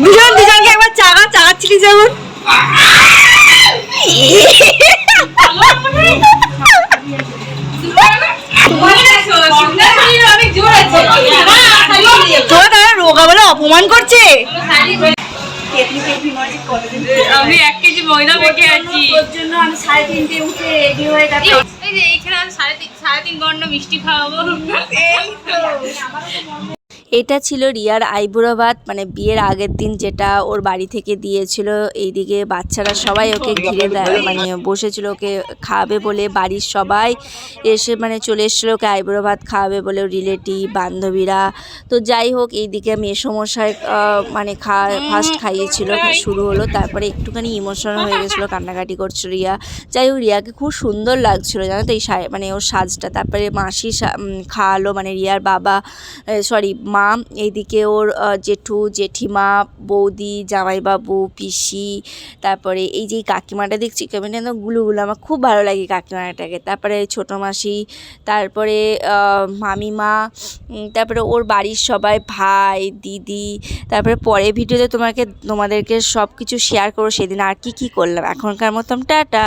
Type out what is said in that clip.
দুজন দুজনকে একবার চাগা চাগাচ্ছিলি যেমন। তোরা তারা রোগা বলে অপমান করছে? আমি এক কেজি ময়দা মেখে আছি। তোর জন্য আমি সাড়ে তিনটে উঠে রেডি হয়ে গেছি। এই যে এখানে আমি সাড়ে তিন সাড়ে তিন ঘণ্টা মিষ্টি খাওয়াবো। এটা ছিল রিয়ার আইবুড়ো ভাত মানে বিয়ের আগের দিন যেটা ওর বাড়ি থেকে দিয়েছিল। এইদিকে বাচ্চারা সবাই ওকে ঘিরে দেয় মানে বসেছিল ওকে খাওয়াবে বলে বাড়ির সবাই এসে মানে চলে এসেছিল ওকে আইবুড়ো ভাত খাওয়াবে বলে রিলেটিভ, বান্ধবীরা। তো যাই হোক, এইদিকে মেসমশাই মানে খা ফার্স্ট খাইয়েছিল, শুরু হলো। তারপরে একটুখানি ইমোশনাল হয়ে গেছিল, কান্নাকাটি করছিল রিয়া। যাই হোক, রিয়াকে খুব সুন্দর লাগছিল, জানো তো এই মানে ওর সাজটা। তারপরে মাসি খাওয়ালো মানে রিয়ার বাবা সরি মা এইদিকে ওর জেঠু, জেঠিমা, বৌদি, জামাইবাবু, পিসি, তারপরে এই যে কাকিমাটা দেখছি, কেমন যেন গুলুগুলো। আমার খুব ভালো লাগে কাকিমাটাকে। তারপরে ছোটো মাসি, তারপরে মামিমা তারপরে ওর বাড়ির সবাই, ভাই, দিদি, তারপরে পরে ভিডিওতে তোমাকে, তোমাদেরকে সব কিছু শেয়ার করো সেদিন। আর কি কি করলাম? এখনকার মতন টাটা।